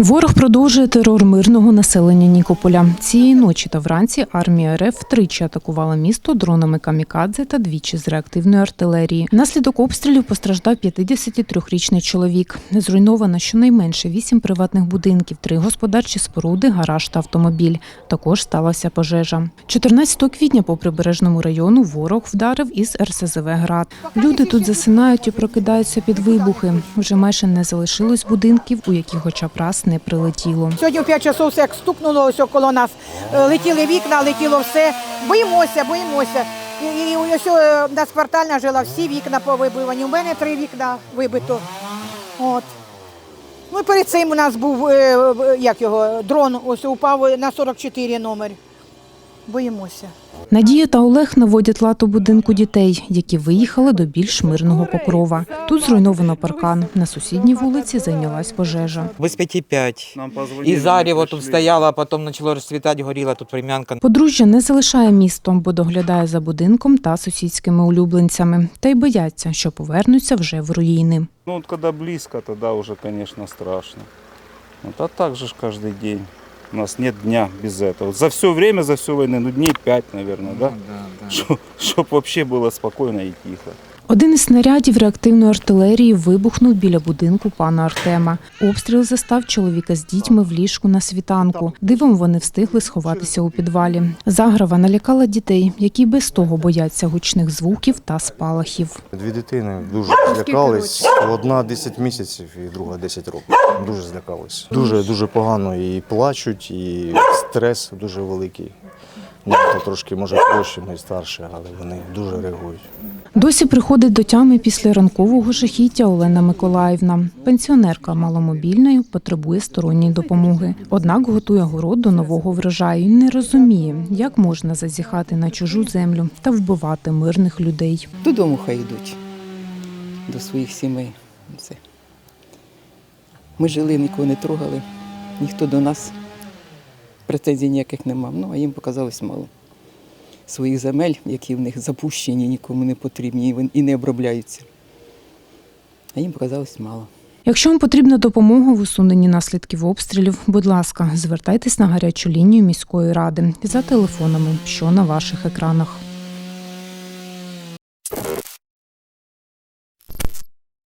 Ворог продовжує терор мирного населення Нікополя. Цієї ночі та вранці армія РФ втричі атакувала місто дронами камікадзе та двічі з реактивної артилерії. Внаслідок обстрілів постраждав 53-річний чоловік. Зруйновано щонайменше вісім приватних будинків, три господарчі споруди, гараж та автомобіль. Також сталася пожежа. 14 квітня по прибережному району ворог вдарив із РСЗВ «Град». Люди тут засинають і прокидаються під вибухи. Вже майже не залишилось будинків, у які хоча б раз не прилетіло. Сьогодні в 5 часов все як стукнуло ось коло нас. Е, Летіли вікна, летіло все. Боїмося, боїмося. І, і ось е, у нас квартальна жила, всі вікна повибивані. У мене три вікна вибито. От. Ну перед цим у нас був е, е, як його, дрон, ось упав на 44 номер. Боїмося. Надія та Олег наводять лад у будинку дітей, які виїхали до більш мирного покрова. Тут зруйновано паркан. На сусідній вулиці зайнялась пожежа. Без пять. Зарево мы тут стояло, а потом начало расцветать, горела тут времянка. Подружжя не залишає місто, бо доглядає за будинком та сусідськими улюбленцями. Та й бояться, що повернуться вже в руїни. Ну, вот когда близко, тогда уже, конечно, страшно. Вот, а так же ж каждый день. У нас нет дня без этого. Вот За все время, за всю войну, ну дней пять, наверное, да? Чтобы вообще было спокойно и тихо. Один із снарядів реактивної артилерії вибухнув біля будинку пана Артема. Обстріл застав чоловіка з дітьми в ліжку на світанку. Дивом вони встигли сховатися у підвалі. Заграва налякала дітей, які без того бояться гучних звуків та спалахів. Дві дитини дуже злякались. Одна 10 місяців і друга 10 років. Дуже злякались. Дуже дуже погано і плачуть, і стрес дуже великий. Ну, то трошки може проще, ми старші, але вони дуже реагують. Досі приходить до тями після ранкового жахіття Олена Миколаївна. Пенсіонерка маломобільною потребує сторонньої допомоги. Однак готує город до нового врожаю і не розуміє, як можна зазіхати на чужу землю та вбивати мирних людей. Додому хай йдуть до своїх сімей. Все. Ми жили, нікого не трогали, ніхто до нас претензій ніяких не мав. Ну, а їм показалось мало. Своїх земель, які в них запущені, нікому не потрібні і не обробляються. А їм показалось мало. Якщо вам потрібна допомога в усуненні наслідків обстрілів, будь ласка, звертайтесь на гарячу лінію міської ради за телефонами, що на ваших екранах.